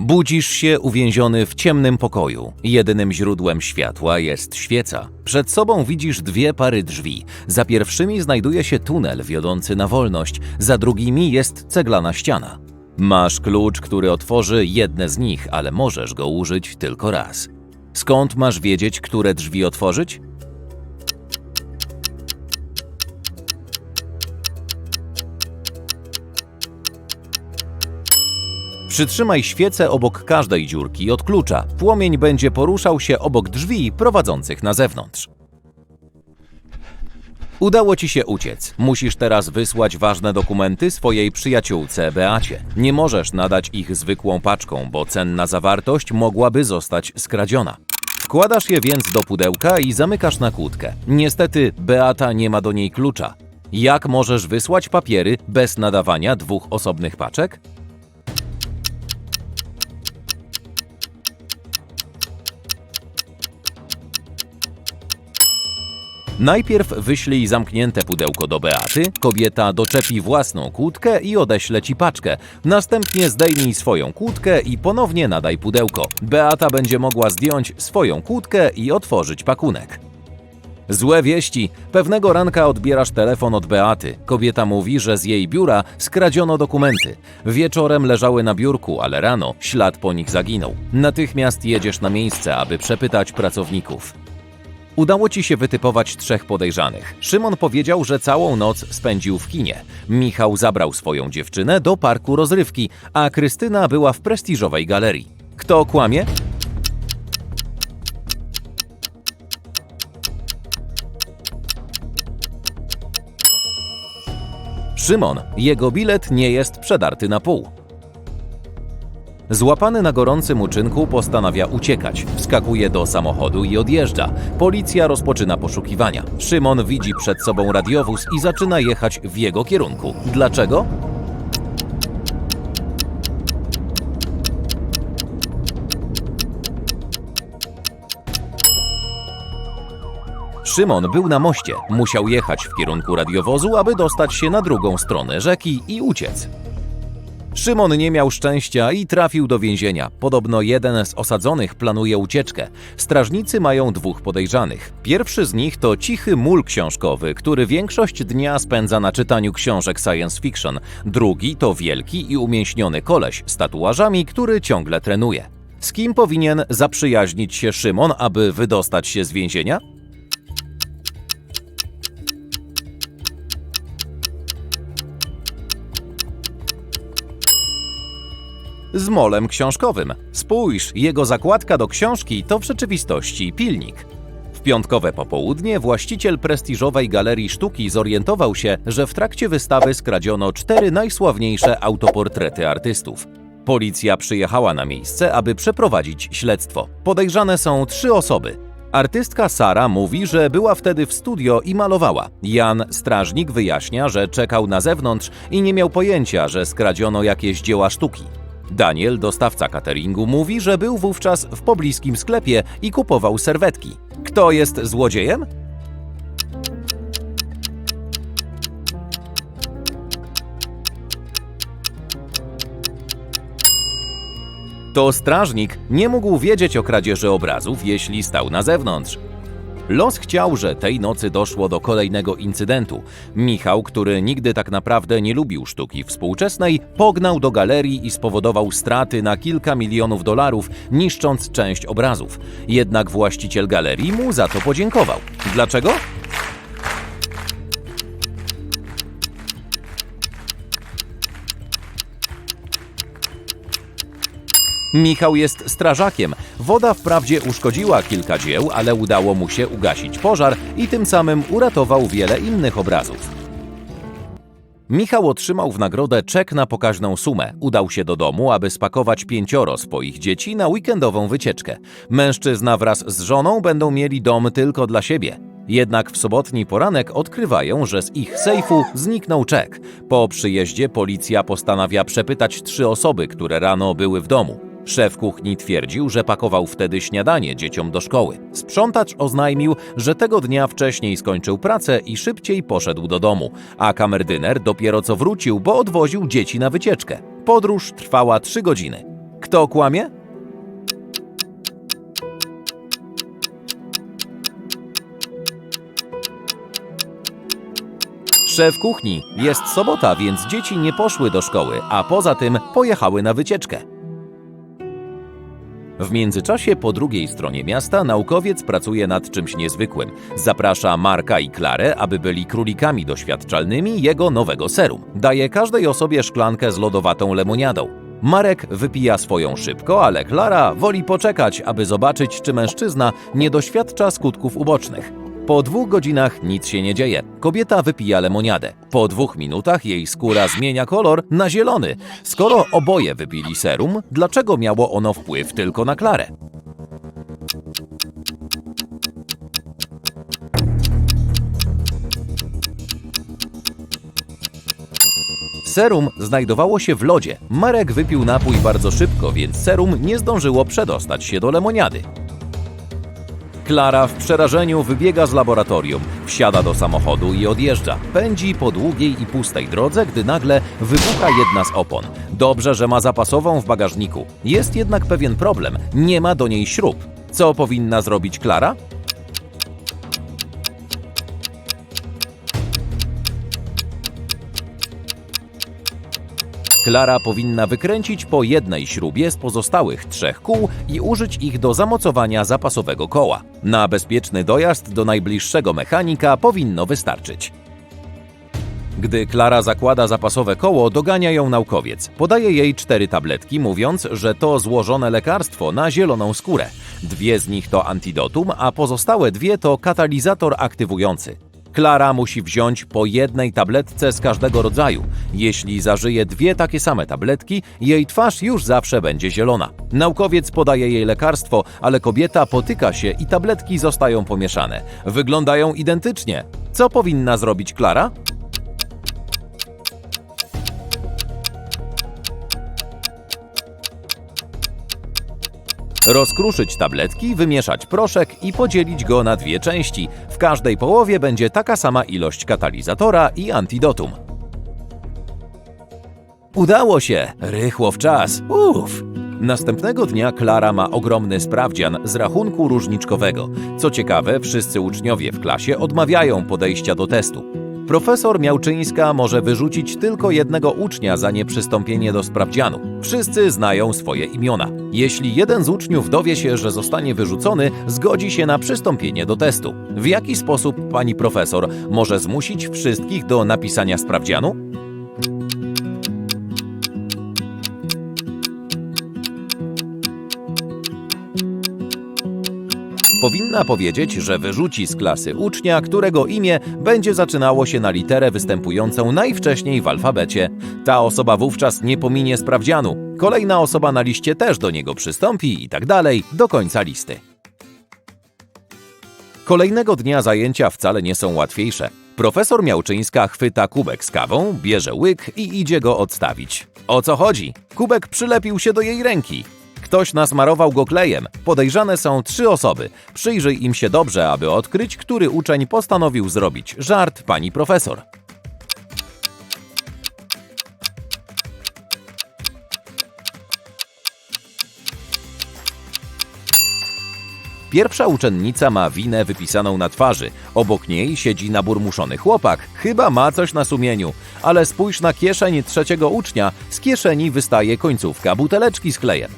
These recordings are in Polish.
Budzisz się uwięziony w ciemnym pokoju. Jedynym źródłem światła jest świeca. Przed sobą widzisz dwie pary drzwi. Za pierwszymi znajduje się tunel wiodący na wolność, za drugimi jest ceglana ściana. Masz klucz, który otworzy jedne z nich, ale możesz go użyć tylko raz. Skąd masz wiedzieć, które drzwi otworzyć? Przytrzymaj świecę obok każdej dziurki od klucza. Płomień będzie poruszał się obok drzwi prowadzących na zewnątrz. Udało ci się uciec. Musisz teraz wysłać ważne dokumenty swojej przyjaciółce Beacie. Nie możesz nadać ich zwykłą paczką, bo cenna zawartość mogłaby zostać skradziona. Wkładasz je więc do pudełka i zamykasz na kłódkę. Niestety Beata nie ma do niej klucza. Jak możesz wysłać papiery bez nadawania dwóch osobnych paczek? Najpierw wyślij zamknięte pudełko do Beaty, kobieta doczepi własną kłódkę i odeśle ci paczkę. Następnie zdejmij swoją kłódkę i ponownie nadaj pudełko. Beata będzie mogła zdjąć swoją kłódkę i otworzyć pakunek. Złe wieści. Pewnego ranka odbierasz telefon od Beaty. Kobieta mówi, że z jej biura skradziono dokumenty. Wieczorem leżały na biurku, ale rano ślad po nich zaginął. Natychmiast jedziesz na miejsce, aby przepytać pracowników. Udało ci się wytypować trzech podejrzanych. Szymon powiedział, że całą noc spędził w kinie. Michał zabrał swoją dziewczynę do parku rozrywki, a Krystyna była w prestiżowej galerii. Kto kłamie? Szymon, jego bilet nie jest przedarty na pół. Złapany na gorącym uczynku postanawia uciekać. Wskakuje do samochodu i odjeżdża. Policja rozpoczyna poszukiwania. Szymon widzi przed sobą radiowóz i zaczyna jechać w jego kierunku. Dlaczego? Szymon był na moście. Musiał jechać w kierunku radiowozu, aby dostać się na drugą stronę rzeki i uciec. Szymon nie miał szczęścia i trafił do więzienia. Podobno jeden z osadzonych planuje ucieczkę. Strażnicy mają dwóch podejrzanych. Pierwszy z nich to cichy mól książkowy, który większość dnia spędza na czytaniu książek science fiction. Drugi to wielki i umięśniony koleś z tatuażami, który ciągle trenuje. Z kim powinien zaprzyjaźnić się Szymon, aby wydostać się z więzienia? Z molem książkowym. Spójrz, jego zakładka do książki to w rzeczywistości pilnik. W piątkowe popołudnie właściciel prestiżowej galerii sztuki zorientował się, że w trakcie wystawy skradziono cztery najsławniejsze autoportrety artystów. Policja przyjechała na miejsce, aby przeprowadzić śledztwo. Podejrzane są trzy osoby. Artystka Sara mówi, że była wtedy w studio i malowała. Jan, strażnik, wyjaśnia, że czekał na zewnątrz i nie miał pojęcia, że skradziono jakieś dzieła sztuki. Daniel, dostawca cateringu, mówi, że był wówczas w pobliskim sklepie i kupował serwetki. Kto jest złodziejem? To strażnik nie mógł wiedzieć o kradzieży obrazów, jeśli stał na zewnątrz. Los chciał, że tej nocy doszło do kolejnego incydentu. Michał, który nigdy tak naprawdę nie lubił sztuki współczesnej, pognał do galerii i spowodował straty na kilka milionów dolarów, niszcząc część obrazów. Jednak właściciel galerii mu za to podziękował. Dlaczego? Michał jest strażakiem. Woda wprawdzie uszkodziła kilka dzieł, ale udało mu się ugasić pożar i tym samym uratował wiele innych obrazów. Michał otrzymał w nagrodę czek na pokaźną sumę. Udał się do domu, aby spakować pięcioro swoich dzieci na weekendową wycieczkę. Mężczyzna wraz z żoną będą mieli dom tylko dla siebie. Jednak w sobotni poranek odkrywają, że z ich sejfu zniknął czek. Po przyjeździe policja postanawia przepytać trzy osoby, które rano były w domu. Szef kuchni twierdził, że pakował wtedy śniadanie dzieciom do szkoły. Sprzątacz oznajmił, że tego dnia wcześniej skończył pracę i szybciej poszedł do domu, a kamerdyner dopiero co wrócił, bo odwoził dzieci na wycieczkę. Podróż trwała trzy godziny. Kto kłamie? Szef kuchni. Jest sobota, więc dzieci nie poszły do szkoły, a poza tym pojechały na wycieczkę. W międzyczasie po drugiej stronie miasta naukowiec pracuje nad czymś niezwykłym. Zaprasza Marka i Klarę, aby byli królikami doświadczalnymi jego nowego serum. Daje każdej osobie szklankę z lodowatą lemoniadą. Marek wypija swoją szybko, ale Klara woli poczekać, aby zobaczyć, czy mężczyzna nie doświadcza skutków ubocznych. Po dwóch godzinach nic się nie dzieje. Kobieta wypija lemoniadę. Po dwóch minutach jej skóra zmienia kolor na zielony. Skoro oboje wypili serum, dlaczego miało ono wpływ tylko na Klarę? Serum znajdowało się w lodzie. Marek wypił napój bardzo szybko, więc serum nie zdążyło przedostać się do lemoniady. Klara w przerażeniu wybiega z laboratorium, wsiada do samochodu i odjeżdża. Pędzi po długiej i pustej drodze, gdy nagle wybucha jedna z opon. Dobrze, że ma zapasową w bagażniku. Jest jednak pewien problem. Nie ma do niej śrub. Co powinna zrobić Klara? Klara powinna wykręcić po jednej śrubie z pozostałych trzech kół i użyć ich do zamocowania zapasowego koła. Na bezpieczny dojazd do najbliższego mechanika powinno wystarczyć. Gdy Klara zakłada zapasowe koło, dogania ją naukowiec. Podaje jej cztery tabletki, mówiąc, że to złożone lekarstwo na zieloną skórę. Dwie z nich to antidotum, a pozostałe dwie to katalizator aktywujący. Klara musi wziąć po jednej tabletce z każdego rodzaju. Jeśli zażyje dwie takie same tabletki, jej twarz już zawsze będzie zielona. Naukowiec podaje jej lekarstwo, ale kobieta potyka się i tabletki zostają pomieszane. Wyglądają identycznie. Co powinna zrobić Klara? Rozkruszyć tabletki, wymieszać proszek i podzielić go na dwie części. W każdej połowie będzie taka sama ilość katalizatora i antidotum. Udało się! Rychło w czas. Uff! Następnego dnia Klara ma ogromny sprawdzian z rachunku różniczkowego. Co ciekawe, wszyscy uczniowie w klasie odmawiają podejścia do testu. Profesor Miałczyńska może wyrzucić tylko jednego ucznia za nieprzystąpienie do sprawdzianu. Wszyscy znają swoje imiona. Jeśli jeden z uczniów dowie się, że zostanie wyrzucony, zgodzi się na przystąpienie do testu. W jaki sposób pani profesor może zmusić wszystkich do napisania sprawdzianu? Powinna powiedzieć, że wyrzuci z klasy ucznia, którego imię będzie zaczynało się na literę występującą najwcześniej w alfabecie. Ta osoba wówczas nie pominie sprawdzianu. Kolejna osoba na liście też do niego przystąpi i tak dalej do końca listy. Kolejnego dnia zajęcia wcale nie są łatwiejsze. Profesor Miałczyńska chwyta kubek z kawą, bierze łyk i idzie go odstawić. O co chodzi? Kubek przylepił się do jej ręki. Ktoś nasmarował go klejem. Podejrzane są trzy osoby. Przyjrzyj im się dobrze, aby odkryć, który uczeń postanowił zrobić żart pani profesor. Pierwsza uczennica ma winę wypisaną na twarzy. Obok niej siedzi naburmuszony chłopak. Chyba ma coś na sumieniu. Ale spójrz na kieszeń trzeciego ucznia. Z kieszeni wystaje końcówka buteleczki z klejem.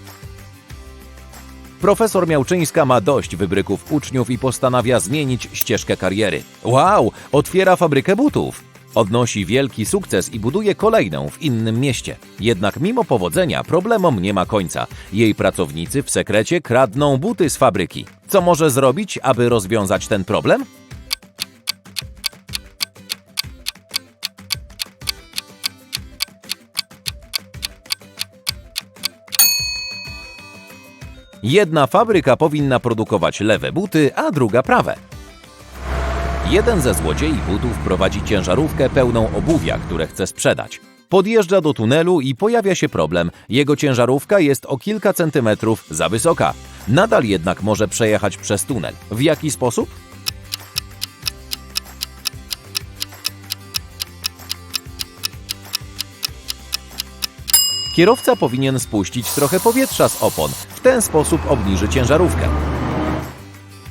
Profesor Miałczyńska ma dość wybryków uczniów i postanawia zmienić ścieżkę kariery. Wow, otwiera fabrykę butów! Odnosi wielki sukces i buduje kolejną w innym mieście. Jednak mimo powodzenia problemom nie ma końca. Jej pracownicy w sekrecie kradną buty z fabryki. Co może zrobić, aby rozwiązać ten problem? Jedna fabryka powinna produkować lewe buty, a druga prawe. Jeden ze złodziei butów prowadzi ciężarówkę pełną obuwia, które chce sprzedać. Podjeżdża do tunelu i pojawia się problem. Jego ciężarówka jest o kilka centymetrów za wysoka. Nadal jednak może przejechać przez tunel. W jaki sposób? Kierowca powinien spuścić trochę powietrza z opon. W ten sposób obniży ciężarówkę.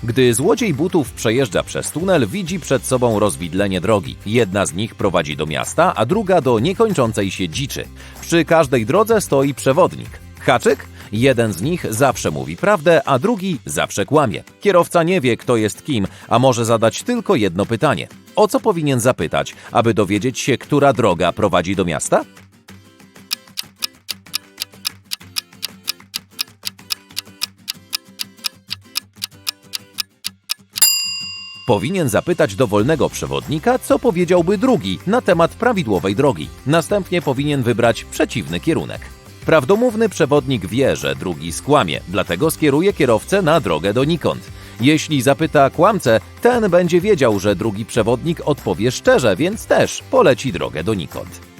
Gdy złodziej butów przejeżdża przez tunel, widzi przed sobą rozwidlenie drogi. Jedna z nich prowadzi do miasta, a druga do niekończącej się dziczy. Przy każdej drodze stoi przewodnik. Haczyk? Jeden z nich zawsze mówi prawdę, a drugi zawsze kłamie. Kierowca nie wie, kto jest kim, a może zadać tylko jedno pytanie. O co powinien zapytać, aby dowiedzieć się, która droga prowadzi do miasta? Powinien zapytać dowolnego przewodnika, co powiedziałby drugi na temat prawidłowej drogi. Następnie powinien wybrać przeciwny kierunek. Prawdomówny przewodnik wie, że drugi skłamie, dlatego skieruje kierowcę na drogę donikąd. Jeśli zapyta kłamcę, ten będzie wiedział, że drugi przewodnik odpowie szczerze, więc też poleci drogę donikąd.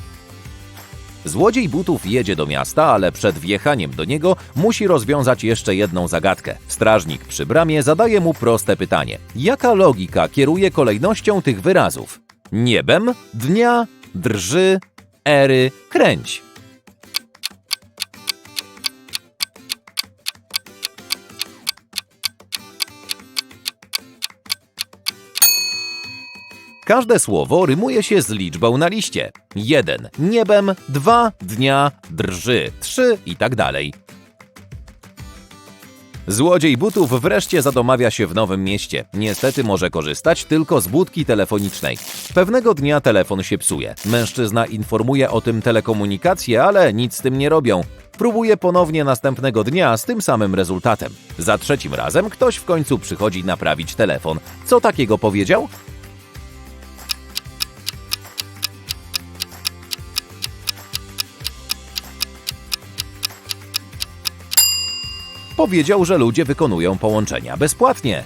Złodziej butów jedzie do miasta, ale przed wjechaniem do niego musi rozwiązać jeszcze jedną zagadkę. Strażnik przy bramie zadaje mu proste pytanie: jaka logika kieruje kolejnością tych wyrazów? Niebem, dnia, drży, ery, kręć. Każde słowo rymuje się z liczbą na liście. 1 niebem, 2 dnia, drży, 3 i tak dalej. Złodziej butów wreszcie zadomawia się w nowym mieście. Niestety może korzystać tylko z budki telefonicznej. Pewnego dnia telefon się psuje. Mężczyzna informuje o tym telekomunikację, ale nic z tym nie robią. Próbuje ponownie następnego dnia z tym samym rezultatem. Za trzecim razem ktoś w końcu przychodzi naprawić telefon. Co takiego powiedział? Powiedział, że ludzie wykonują połączenia bezpłatnie.